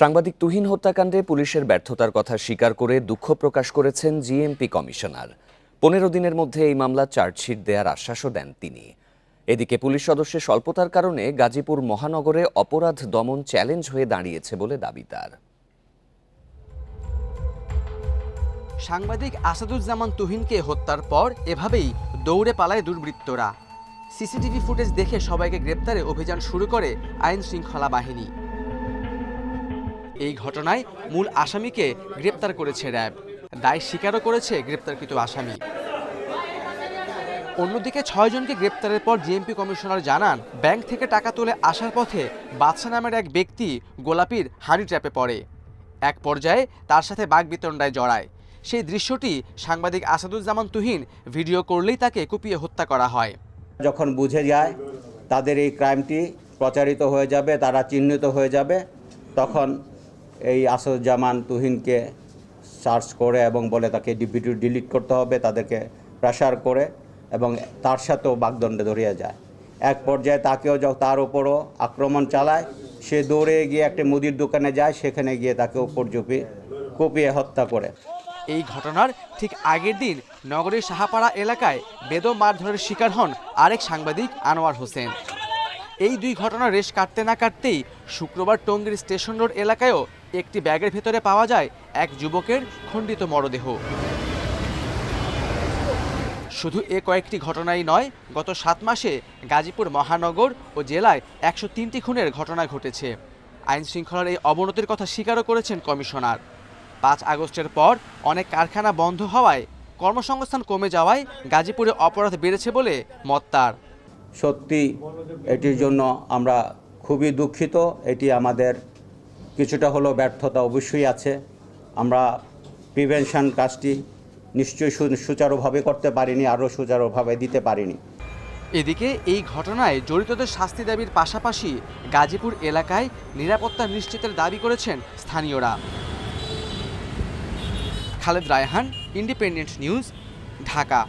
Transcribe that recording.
সাংবাদিক তুহিন হত্যাকাণ্ডে পুলিশের ব্যর্থতার কথা স্বীকার করে দুঃখ প্রকাশ করেছেন জিএমপি কমিশনার। পনেরো দিনের মধ্যে এই মামলা চার্জশিট দেওয়ার আশ্বাসও দেন তিনি। এদিকে পুলিশ সদস্যের স্বল্পতার কারণে গাজীপুর মহানগরে অপরাধ দমন চ্যালেঞ্জ হয়ে দাঁড়িয়েছে বলে দাবি তার। সাংবাদিক আসাদুজ্জামান তুহিনকে হত্যার পর এভাবেই দৌড়ে পালায় দুর্বৃত্তরা। সিসিটিভি ফুটেজ দেখে সবাইকে গ্রেপ্তারে অভিযান শুরু করে আইন শৃঙ্খলা বাহিনী। এই ঘটনায় মূল আসামিকে গ্রেপ্তার করেছে র্যাব। দায় স্বীকারও করেছে গ্রেপ্তারকৃত আসামি। অন্যদিকে ছয়জনকে গ্রেপ্তারের পর জিএমপি কমিশনার জানান, ব্যাংক থেকে টাকা তুলে আসার পথে বাদশা নামের এক ব্যক্তি গোলাপির হাড়ি ট্র্যাপে পড়ে। এক পর্যায়ে তার সাথে বাগবিতণ্ডায় জড়ায়। সেই দৃশ্যটি সাংবাদিক আসাদুজ্জামান তুহিন ভিডিও করলেই তাকে কুপিয়ে হত্যা করা হয়। যখন বুঝে যায় তাদের এই ক্রাইমটি প্রচারিত হয়ে যাবে, তারা চিহ্নিত হয়ে যাবে, তখন এই আসাদুজ্জামান তুহিনকে সার্চ করে এবং বলে তাকে ভিডিও ডিলিট করতে হবে, তাদেরকে প্রেশার করে এবং তার সাথেও বাগদণ্ডে ধরিয়ে যায়। এক পর্যায়ে তাকেও তার উপরও আক্রমণ চালায়। সে দৌড়ে গিয়ে একটা মুদির দোকানে যায়, সেখানে গিয়ে তাকে উপর চুপি কুপিয়ে হত্যা করে। এই ঘটনার ঠিক আগের দিন নগরীর সাহাপাড়া এলাকায় বেদম মারধরের শিকার হন আরেক সাংবাদিক আনোয়ার হোসেন। এই দুই ঘটনা রেশ কাটতে না কাটতেই শুক্রবার টঙ্গীর স্টেশন রোড এলাকায়ও একটি ব্যাগের ভেতরে পাওয়া যায় এক যুবকের খণ্ডিত মরদেহ। শুধু এ কয়েকটি ঘটনাই নয়, গত সাত মাসে গাজীপুর মহানগর ও জেলায় একশো তিনটি খুনের ঘটনা ঘটেছে। আইন শৃঙ্খলার এই অবনতির কথা স্বীকারও করেছেন কমিশনার। পাঁচ আগস্টের পর অনেক কারখানা বন্ধ হওয়ায় কর্মসংস্থান কমে যাওয়ায় গাজীপুরে অপরাধ বেড়েছে বলে মত তার। সত্যি, এটির জন্য আমরা খুবই দুঃখিত। এটি আমাদের কিছুটা হলেও ব্যর্থতা অবশ্যই আছে। আমরা প্রিভেনশন কাজটি নিশ্চয়ই সুচারুভাবে করতে পারিনি, আরও সুচারুভাবে দিতে পারিনি। এদিকে এই ঘটনায় জড়িতদের শাস্তি দাবির পাশাপাশি গাজীপুর এলাকায় নিরাপত্তা নিশ্চিতের দাবি করেছেন স্থানীয়রা। Khaled Raihan, Independent News, Dhaka.